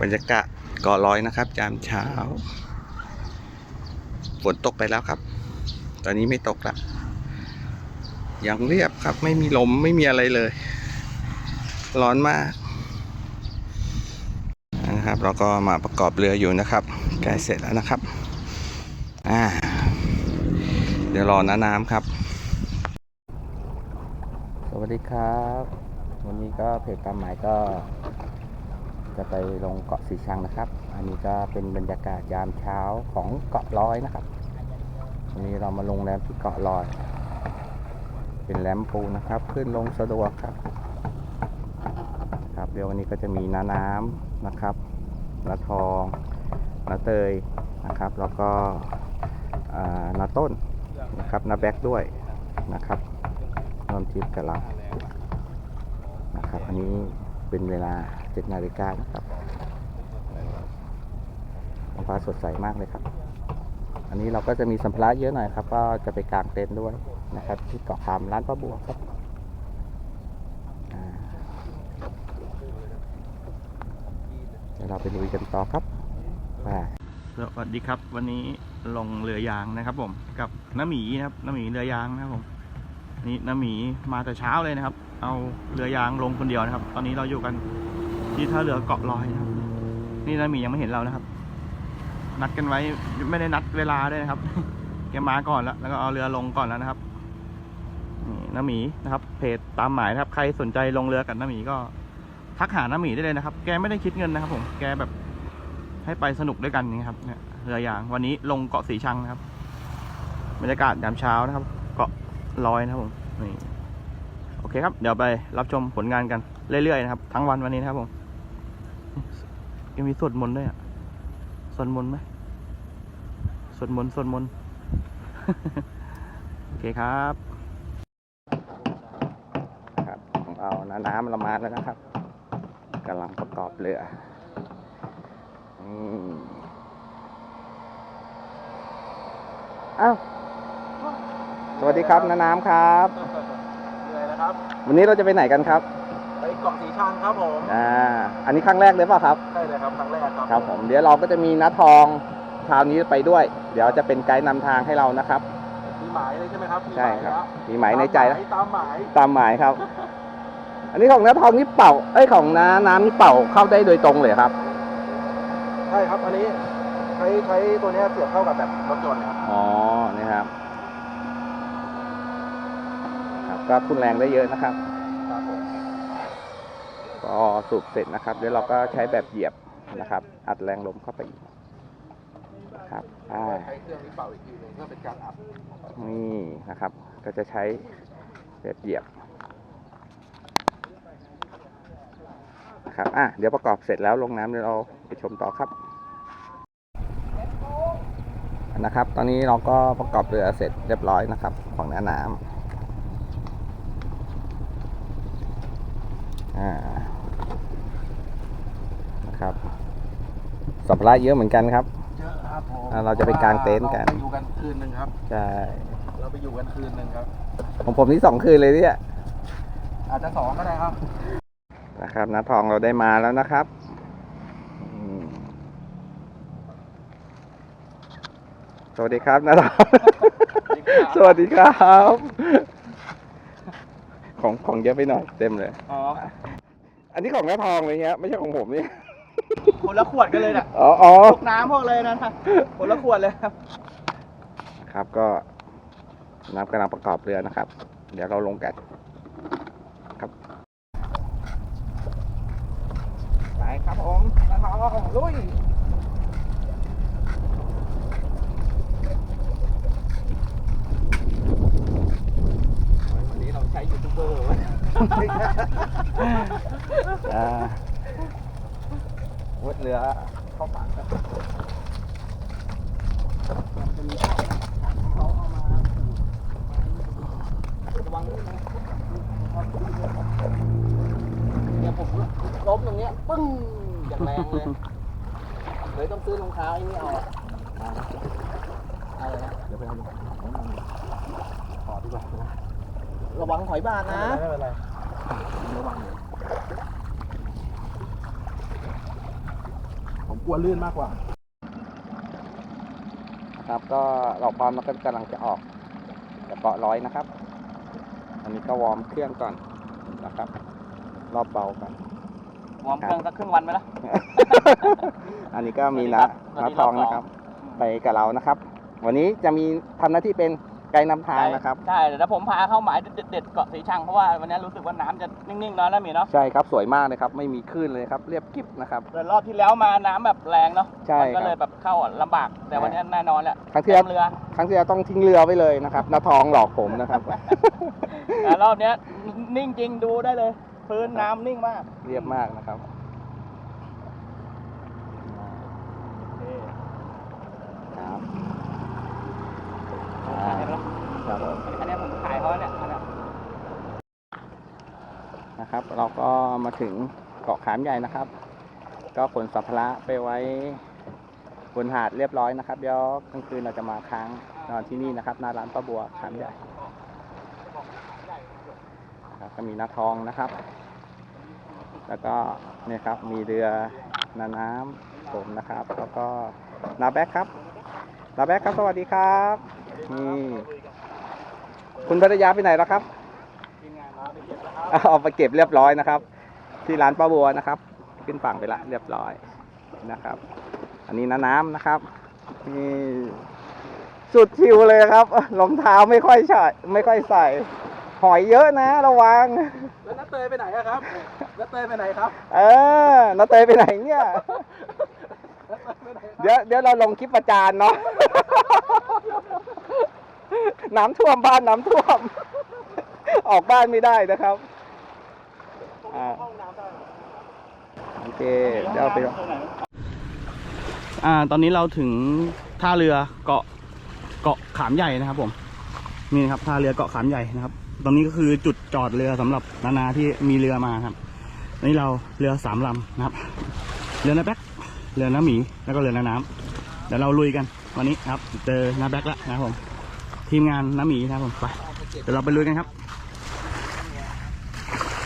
บรรยากาศเกาะลอยนะครับยามเช้า ฝนตกไปแล้วครับ ตอนนี้ไม่ตกละยังเรียบครับ ไม่มีลมไม่มีอะไรเลย ร้อนมากนะครับ เราก็มาประกอบเรืออยู่นะครับใกล้เสร็จแล้วนะครับอ่าเดี๋ยวรอน้าน้ำครับ สวัสดีครับ วันนี้ก็เพจตามหมายก็ จะไปลงเกาะสีชังนะครับ อันนี้ก็เป็นบรรยากาศยามเช้าของเกาะลอยนะครับ วันนี้เรามาลงแรมที่เกาะลอย เป็นแรมปูนะครับ ขึ้นลงสะดวกครับ ครับเดี๋ยววันนี้ก็จะมีน้าน้ำนะครับน้าทองน้าเตยนะครับ แล้วก็น้าต้นนะครับน้าแบ็กด้วยนะครับร่วมทริปกับเรานะครับ อันนี้เป็นเวลา 7นาฬิกานะครับท้องฟ้าสดใสมากเลยครับ อันนี้เราก็จะมีสัมภาระเยอะหน่อยครับ ก็จะไปกางเต็นท์ด้วยนะครับ ที่เกาะคำร้านป้าบัวครับเดี๋ยวเราไปลุยกันต่อครับไปสวัสดีครับ วันนี้ลงเรือยางนะครับ ผม กับน้าหมีนะครับน้าหมีเรือยางนะครับผมนี่น้าหมีมาแต่เช้าเลยนะครับ เอาเรือยางลงคนเดียวนะครับ ตอนนี้เราอยู่กัน ที่ท่าเรือเกาะลอยนะครับ นี่น้าหมียังไม่เห็นเรานะครับ นัดกันไว้ไม่ได้นัดเวลาด้วยนะครับแกมาก่อนแล้ว แล้วก็เอาเรือลงก่อนแล้วนะครับนี่น้าหมีนะครับ เพจตามหมายนะครับ ใครสนใจลงเรือกับน้าหมีก็ทักหาน้าหมีได้เลยนะครับ แกไม่ได้คิดเงินนะครับ ผม แกแบบให้ไปสนุกด้วยกันนี่ครับเนี่ยเรือยาง วันนี้ลงเกาะสีชังนะครับ บรรยากาศยามเช้านะครับ เกาะลอยนะครับผมนี่โอเคครับ เดี๋ยวไปรับชมผลงานกันเรื่อยๆนะครับ ทั้งวันวันนี้นะครับผม ยังมีสวดมนต์ด้วยอะสวดมนต์ไหมสวดมนต์สวดมนต์โอเคครับ ครับของเราน้าน้ำเรามาแล้วนะครับกำลังประกอบเรืออืมอ้าวสวัสดีครับน้าน้ำครับเหนื่อยนะครับ วันนี้เราจะไปไหนกันครับ ไปเกาะสีชังครับผมอ่าอันนี้ครั้งแรกเลยเปล่ะครับ ใช่เลยครับครั้งแรกครับครับผมเดี๋ยวเราก็จะมีน้าทองคราวนี้ไปด้วย เดี๋ยวจะเป็นไกด์นำทางให้เรานะครับ มีหมายเลยใช่ไหมครับมีใช่หมายครับแล้วมีหมายในใจแล้วตามหมายตามหมายครับ อันนี้ของน้าทองนี่เป่าเอ้ยของน้าน้ำนี่เป่าเข้าได้โดยตรงเลยครับใช่ครับอันนี้ใช้ใช้ตัวเนี้ยเสียบเข้ากับแบบรถยนต์นะครับอ๋อนี่ครับครับ ก็ทุนแรงได้เยอะนะครับ ครับผม ก็สูบเสร็จนะครับเดี๋ยวเราก็ใช้แบบเหยียบนะครับ อัดแรงลมเข้าไปอีกครับอ่าใช้เครื่องนี้เป่าอีกทีหนึงเพื่อเป็นการอัดนี่นะครับ ก็จะใช้แบบเหยียบนะครับอะเดี๋ยวประกอบเสร็จแล้วลงน้ำเดี๋ยวเราไปชมต่อครับนะครับ ตอนนี้เราก็ประกอบเรือเสร็จเรียบร้อยนะครับ ของหน้าน้ำอ่า ครับสัมภาระเยอะเหมือนกันครับ เยอะครับผมอ่าเราจะไปกางเต็นท์กัน เราไปอยู่กันคืนหนึ่งครับ ใช่เราไปอยู่กันคืนหนึ่งครับ ของผมนี่สองคืนเลยเนี่ยอาจจะสองก็ได้ครับ นะครับน้าทองเราได้มาแล้วนะครับอืมสวัสดีครับน้าทอง สวัสดีครับ ของของเยอะไปหน่อยเต็มเลย อ๋อ อันนี้ของน้าทองเลยเงี้ยไม่ใช่ของผมนี่ คนละขวดกันเลยนะอ๋ออ๋อพวกน้ำพวกเลยนะคนละขวดเลยครับ ครับก็น้ำกำลังประกอบเรือนะครับ เดี๋ยวเราลงกันครับไปครับผมน้าทองลุยวันนี้เราใช้ยูทูบเบอร์ อ่าวัด เรือเข้าปากครับระวังด้วยนะเนี่ยผมล้มตรงเนี้ยปึ้งอย่างแรงเลยเลยต้องซื้อรองเท้าไอ้นี่เอาอะอะไรนะเดี๋ยวไปเอาดูขอดีกว่าระวังหอยบาดนะไม่เป็นไรระวังเลย ก ลัวลื่นมากกว่า ครับก็เราพร้อมแล้วก็กำลังจะออกจากเกาะร้อยนะครับ อันนี้ก็วอร์มเครื่องก่อนนะครับ รอบเบาก่อนวอร์มเครื่องสักครึ่งวันไหมล่ะ อันนี้ก็มีสวันะสดีครับนาทองสวัสดีนะคครัรับบไปกับเรานะครับ วันนี้จะมีทำหน้าที่เป็น ไกด์นำทางนะครับ ใช่เดี๋ยวผมพาเข้าหมายเด็ดๆเกาะสีชังเพราะว่าวันนี้รู้สึกว่าน้ำจะนิ่งๆเนาะนะหมีเนาะใช่ครับสวยมากเลยครับ ไม่มีคลื่นเลยครับ เรียบกิ๊บนะครับ เดือนรอบที่แล้วมาน้ำแบบแรงเนาะใช่มันก็คเลรัยบแบบเข้าอะลำบากแต่วันนี้แน่นอนแหละครั้งที่เต็แล้วมเรือครั้งที่แล้วต้องทิ้งเรือไว้เลยนะครับนาทองหลอกผมนะครับแต่รอบเนี้ยนิ่งจริงดูได้เลย พื้นน้ำนิ่งมาก เรียบมากนะครับครับ ถ่ายไปแล้วครับผมอันเนี้ยผมถ่ายเขาเนี่ยอันเนี้ยนะครับ เราก็มาถึงเกาะขามใหญ่นะครับ ก็ขนสัมภาระไปไว้บนหาดเรียบร้อยนะครับเดี๋ยวกลางคืนเราจะมาค้างนอนที่นี่นะครับหน้าร้านป้าบัวขามใหญ่ครับก็มีนาทองนะครับ แล้วก็เนี่ยครับมีเรือนาน้ำผมนะครับ แล้วก็นาแบ็กครับนาแบ็กครับสวัสดีครับ นี่ คุณภรรยาไปไหนแล้วครับทีมงานมาไปเก็บแล้วครับเอาไปเก็บเรียบร้อยนะครับ ที่ร้านป้าบัวนะครับ ขึ้นฝั่งไปละเรียบร้อยนะครับ อันนี้น้าน้ำนะครับนี่สุดชิวเลยครับรองเท้าไม่ค่อยใส่ไม่ค่อยใส่ หอยเยอะนะระวัง แล้วนัทเตยไปไหนอะครับนัทเตยไปไหนครับ เออน้าเตยไปไหนเนี่ยนัทเตยไปไหนครับเดี๋ยวเดี๋ยวเราลงคลิปประจานเนาะ น้ำท่วมบ้านน้ำท่วม ออกบ้านไม่ได้นะครับอ่าโอเคเดี๋ยวเอาไปอ่า ตอนนี้เราถึงท่าเรือเกาะเกาะขามใหญ่นะครับ ผมนี่นะครับท่าเรือเกาะขามใหญ่นะครับ ตรงนี้ก็คือจุดจอดเรือสำหรับนานาที่มีเรือมาครับนนี้เราเรือสามลำนะครับ เรือนาแบ็กเรือน้าหมีแล้วก็เรือน้าน้ำเดี๋ยวเราลุยกันวันนี้ครับ เจอน้าแบ็กแล้วนะครับผม ทีมงานน้าหมีนะครับผมไปเดี๋ยวเราไปลุยกันครับ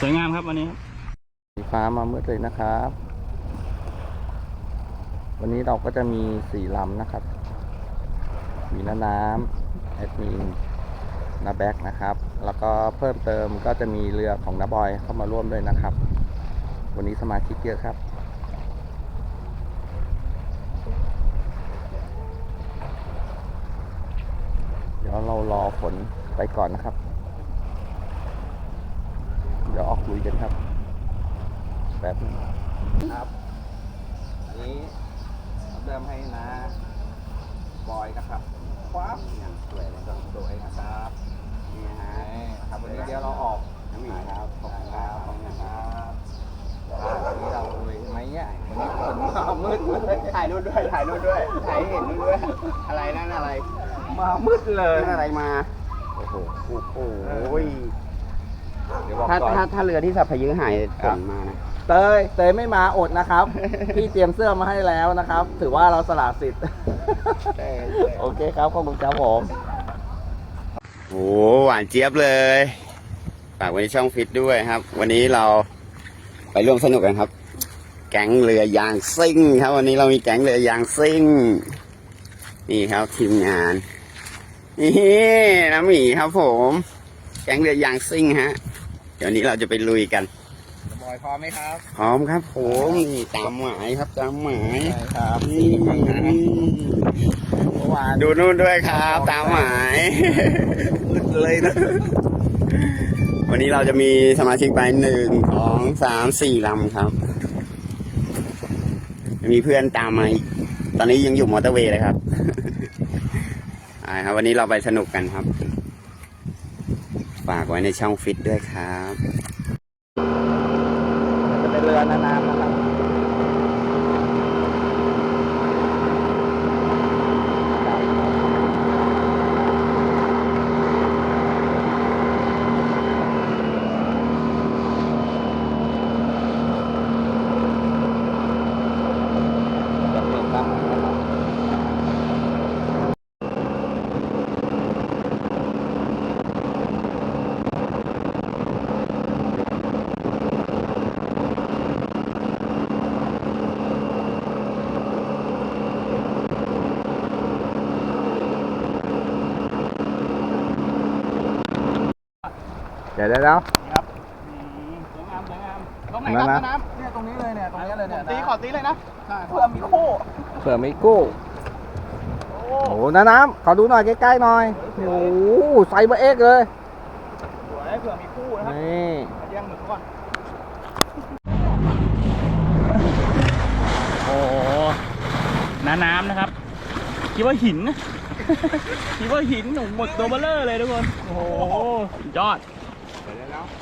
สวยงามครับวันนี้สีฟ้ามามืดเลยนะครับ วันนี้เราก็จะมีสี่ลำนะครับ มีน้าน้ำแอดมินนาแบ็กนะครับ แล้วก็เพิ่มเติมก็จะมีเรือของนาบอยเข้ามาร่วมด้วยนะครับ วันนี้สมาชิกเยอะครับ เดี๋ยวเรารอฝนไปก่อนนะครับ เดี๋ยวออกลุยกันครับแป๊บนึงครับ อันนี้เริ่มให้นะบอยนะครับคว้าอย่างสวยแล้วก็สวยนะครับนี่ฮะครับวันนี้เดี๋ยวเราออกน้ำหมีครับขอบคุณครับขอบคุณครับอ่าวันนี้เราลุยไหมเนี่ยวันนี้ฝนมามืดเลยถ่ายรูปด้วยถ่ายรูปด้วยถ่ายให้เห็นรูปด้วยอะไรนั่นอะไร มามืดเลยนั่นอะไรมา โอ้โหโอ้โหเดี๋ยวบอกถ้าก่อนถ้าถ้าเรือที่สับพยื้อหายฝนมานะเตยเตยไม่มาอดนะครับ พี่เตรียมเสื้อมาให้แล้วนะครับ ถือว่าเราสละสิทธิ์ โอเคครับขอบคุณครับผมโอ้หวานเจี๊ยบเลยฝากไว้ในช่องฟิตด้วยครับ วันนี้เราไปร่วมสนุกกันครับ แก๊งเรือยางซิ่งครับ วันนี้เรามีแก๊งเรือยางซิ่ง นี่ครับทีมงาน นี่น้ำหมีครับผม แก๊งเรือยางซิ่งฮะ เดี๋ยวนี้เราจะไปลุยกันบอยพร้อมไหมครับ พร้อมครับผมนี่ตามหมายครับตามหมายใช่ครับนี่เมื่อวานดูนู่นด้วยครับ ตามหมายเลยนะวันนี้เราจะมีสมาชิกไปหนึ่งสองสามสี่ลำครับ มีเพื่อนตามมาอีกตอนนี้ยังอยู่มอเตอร์เวย์เลยครับ อ่ครับ วันนี้เราไปสนุกกันครับ ฝากไว้ในช่องฟิตด้วยครับ จะเป็นเรือนาน้ำนะครับ ดี๋ยวเดี๋ยวเดี๋ยวนี่ครับอืมสวยงามสวยงามตรงไหนนั่ครับนนะ น้ำเนี่ยตรงนี้เลยเนี่ยตรงนี้เลยผเนี่ยมตีขอตีเลยนะใช่เพื่อมีคู่เผื่อไม่กู้โอ้โอ้โหน้าน้ำขอดูหน่อยใกล้ๆหน่อยโอ้โหไซเบอร์เอ็กซ์เลย สวยเผื่อมีคู่นะครับนี่มาแย่งหมึกก่อนโอ้โหน้าน้ำนะครับ คิดว่าหินนะ คิดว่าหินหนุ่มหมดตัวเบลเลอร์เลยทุกคน โอ้โหสุดยอด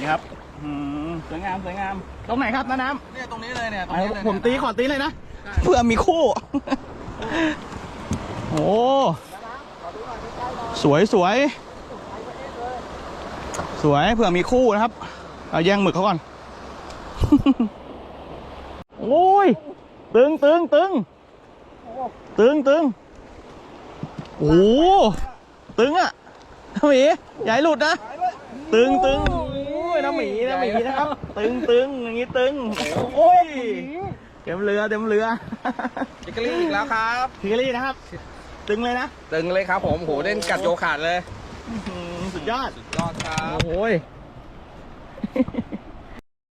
นี่ครับอืมสวยงามสวยงาม ตรงไหนครับน้าน้ำ เนี่ยตรงนี้เลยเนี่ยตรงเอานี้เลยผมตีขอตีเลยนะเพื่อมีคู่ โอ้สวยสวยสวยเผื่อมีคู่นะครับ เอาแย่งหมึกเขาก่อน โอ้ย ตึงตึงตึงตึงตึงโอ้โหตึงอะน้ำหมีอย่าให้หลุดนะ ตึงตึงโอ้ย น้ำหมีน้ำหมีนะครับ ตึงตึงอย่างนี้ตึงโอ้ยเต็มเรือเต็มเรือจิกกลี่อีกแล้วครับพิกลี่นะครับ ตึงเลยนะ ตึงเลยครับผมโหเล่นกัดโยขาดเลยอื้อหือสุดยอดยอดครับโอ้ย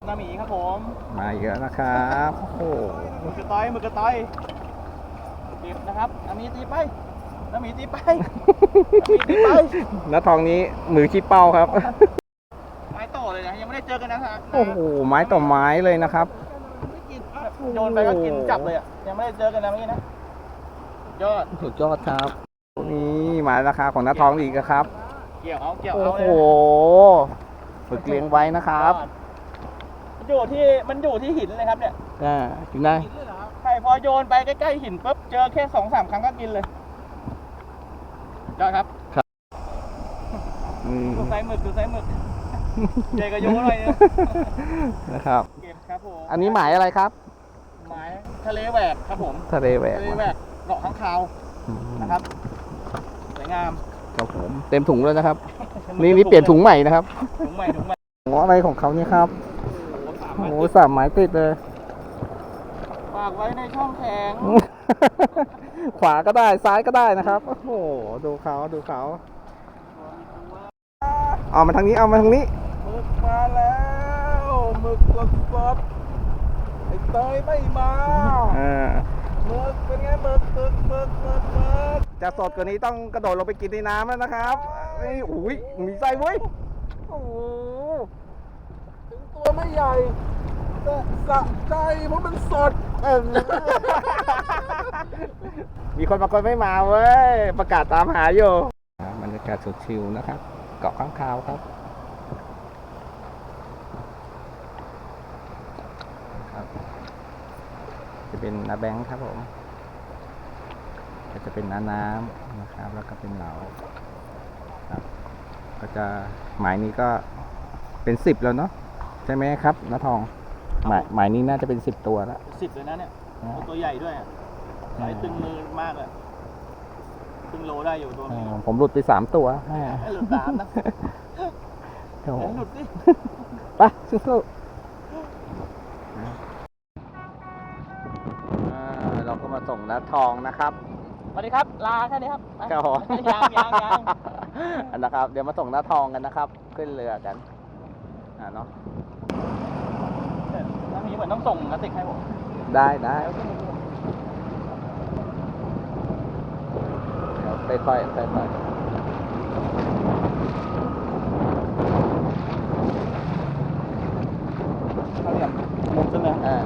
น้ำหมีครับผม มาอีกแล้วนะครับโอ้โหมือกระต้อยมือกระต้อยตีบนะครับน้ำหมีตีไปน้ำหมีตีไปน้ำหมีตีไปน้าทองนี้มือชี้เป้าครับ จอกันนะฮะโอ้โหไม้ต่อไม้เลยนะครับโยนไปก็กินจับเลยอะยังไม่ได้เจอกันนะเมื่อกี้นะยอดสุดยอดครับนี่มาราคาของน้าทองอีกแล้วครับ เกี่ยวเอาเกี่ยวโอ้เอาโหเลยฝึกเลี้ยงไว้นะครับมันอยู่ที่มันอยู่ที่หินเลยครับเนี่ยอ่ากินได้ใช่พอโยนไปใกล้ๆหินปุ๊บเจอแค่สองสามครั้งก็กินเลยยอดครับอืมดูไซส์หมึกดูไซส์หมึก ใหญ่กว่าโยนหน่อยนึงนะครับ เก็บครับผมอันนี้หมายอะไรครับ หมายทะเลแหวกครับผมทะเลแหวกทะเลแหวกเกาะข้างคาวอืมนะครับสวยงามครับผมเต็มถุงแล้วนะครับ นี่นี่เปลี่ยนถุงใหม่นะครับถุงใหม่ถุงใหม่หัวอะไรของเขานี่ครับโอ้โหสามโอ้พันโหสามไม้ติดเลยฝากไว้ในช่องแข็งขวาก็ได้ซ้ายก็ได้นะครับ โอ้โหดูเขาดูเขาเอามาทางนี้เอามาทางนี้ห มึกมาแล้วหมึกสดสดๆไอ้เตยไม่มาอ่าหมึกเป็นไงหมึกหมึกหมึกหมึกหมึกจะสดกว่านี้ต้องกระโดดลงไปกินในน้ำแล้วนะครับนี่อุ้ยมีไส้เว้ยโอ้โหถึงตัวไม่ใหญ่แต่สะใจเพราะมันสดเออมีคนบางคนไม่มาเว้ย ประกาศตามหาอยู่บรรยากาศสดชิลนะครับ เกาะข้างคาวครับครับ จะเป็นนาแบงค์ครับผม ก็จะเป็นน้าน้ำนะครับ แล้วก็เป็นเหลาครับ ก็จะหมายนี้ก็เป็นสิบแล้วเนาะใช่ไหมครับน้าทอง หมายหมายนี้น่าจะเป็นสิบตัวแล้วสิบเลยนะเนี่ยนะตัวใหญ่ด้วยอะสายตึงมือมากเลยตึงโลได้อยู่ตัวเอนี้อผมหลุดไปสามตัวอ่าให้หลุดสามนะโอ้โหเห็นหลุดดิไปสู้ๆนะอ่าเราก็ มาส่งน้าทองนะครับสวัสดีครับ ลาแค่นี้ครับไปครับผมยังยังยังนะครับ เดี๋ยวมาส่งน้าทองกันนะครับ ขึ้นเรือกันอ่าเนาะน้ำมีเหมือนต้องส่งกระติกให้ผมได้ได้เดี๋ยวค่อยๆค่อยๆเขาเรียกมุมใช่ไหมอ่า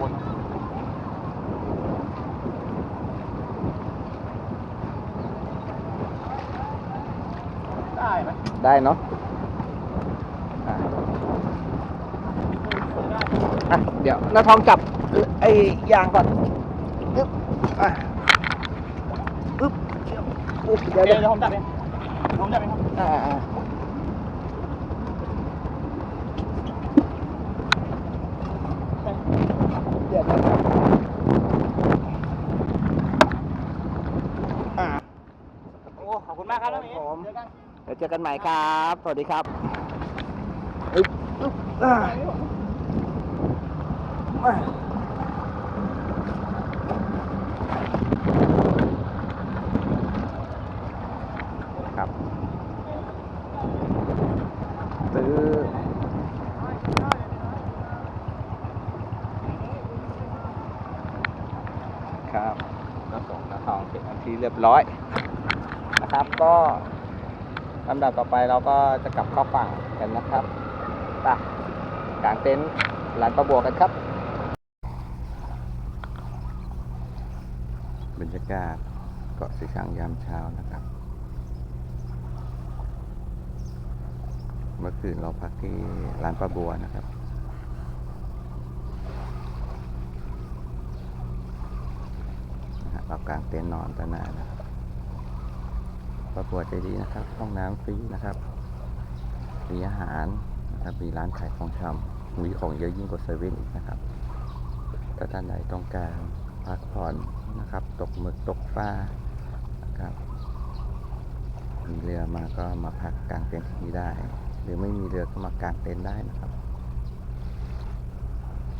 บนได้ ไหมได้เนาะอะอะเดี๋ยวน้าทองจับไอ้ยางก่อนอึ๊บอะอึ๊บอึ๊บเดี๋เดี๋ยยววเดี๋ยวเดี๋ยวผมจับเองผมจับเองครับอ่า เจอกันใหม่ครับ สวัสดีครับครับตื้อครับก็ส่งกระทองเสร็จอันที่เรียบร้อยนะครับก็ ลำดับต่อไปเราก็จะกลับเข้าฝั่งกันนะครับไปกางเต็นท์ร้านประบัวกันครับ บรรยากาศเกาะสีชังยามเช้านะครับ เมื่อคืนเราพักที่ร้านป้าบัวนะครับเรากางเต็นท์นอนตั้งนานนะครับ ป้าบัวใจดีนะครับ ห้องน้ำฟรีนะครับมีอาหารนะครับมีร้านขายของชำมีของเยอะยิ่งกว่าเซเว่นอีกนะครับถ้าท่านไหนต้องการพักผ่อนนะครับ ตกหมึกตกปลานะครับ มีเรือมาก็มาพักกลางเต็นท์ที่นี่ได้ หรือไม่มีเรือก็มากางเต็นท์ได้นะครับ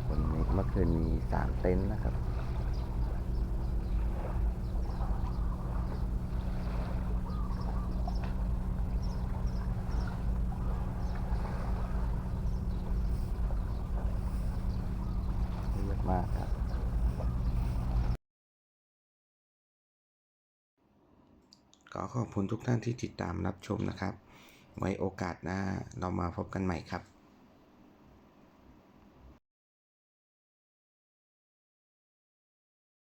วันนี้เมื่อคืนมีสามเต็นท์นะครับ เยอะมากครับ ขอขอบคุณทุกท่านที่ติดตามรับชมนะครับ ไว้โอกาสหน้าเรามาพบกันใหม่ครับ